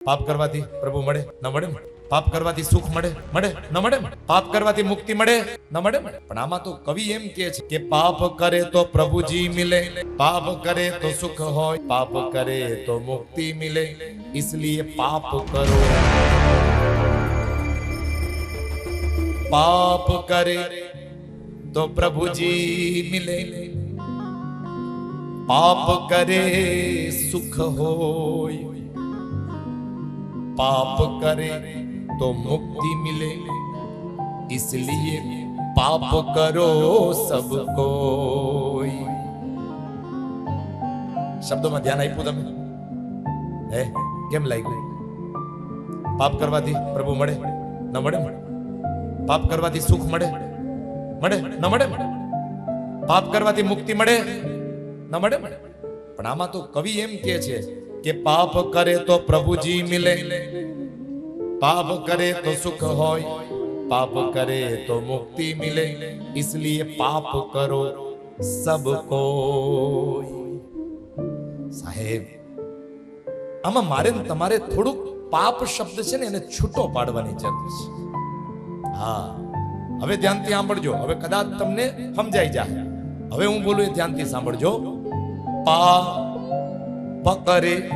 પાપ કરવાથી પ્રભુ મળે ન મળે ને? પાપ કરવાથી સુખ મળે મળે ન મળે ને? પાપ કરવાથી મુક્તિ મળે ન મળે ને? પણ આમાં તો કવિ એમ કે છે કે પાપ કરે તો પ્રભુજી મિલે પાપ કરે તો સુખ હોય પાપ કરે તો મુક્તિ મિલે इसलिए પાપ કરો પાપ કરે તો પ્રભુજી મિલે પાપ કરે સુખ હોય पाप करे तो मुक्ति मिले इसलिए पाप करो सबको શબ્દોમાં ધ્યાન આપ્યું તમે હે કેમ લાગ્યું પાપ કરવાથી પ્રભુ મળે ન મળે પાપ કરવાથી સુખ મળે મળે ન મળે પાપ કરવાથી મુક્તિ મળે ન મળે પણ આમાં તો કવિ એમ કે છે કે પાપ કરે તો પ્રભુજી મિલે પાપ કરે તો સુખ હોય પાપ કરે તો મુક્તિ મિલે इसलिए પાપ કરો સબકો સાહેબ આમાં મારે ને તમારે થોડુંક પાપ શબ્દ છે ને એને છૂટો પાડવાની જરૂર છે હા હવે ધ્યાનથી સાંભળજો હવે કદાચ તમને સમજાઈ જાય હવે હું બોલું એ ધ્યાનથી સાંભળજો પા પકરે.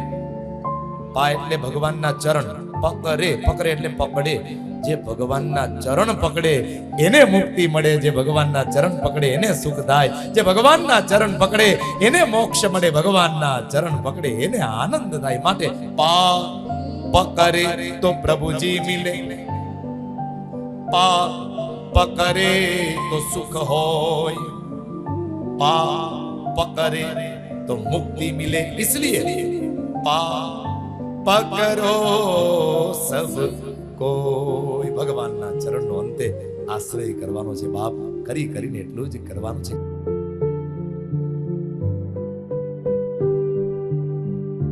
પા એટલે ભગવાનના ચરણ. પકરે પકરે એટલે પકડે. જે ભગવાનના ચરણ પકડે, એને મુક્તિ મળે. જે ભગવાનના ચરણ પકડે, એને સુખ થાય. જે ભગવાનના ચરણ પકડે, એને મોક્ષ મળે. ભગવાનના ચરણ પકડે, એને આનંદ થાય. માટે પા પકરે તો પ્રભુજી મિલે. પા પકરે તો સુખ હોય. પા પકરે तो मुक्ति मिले इसलिए पा पकड़ो सब કોઈ ભગવાનના ચરણનો અંતે આશ્રય કરવાનો છે બાપ કરી કરીને એટલું જ કરવાનું છે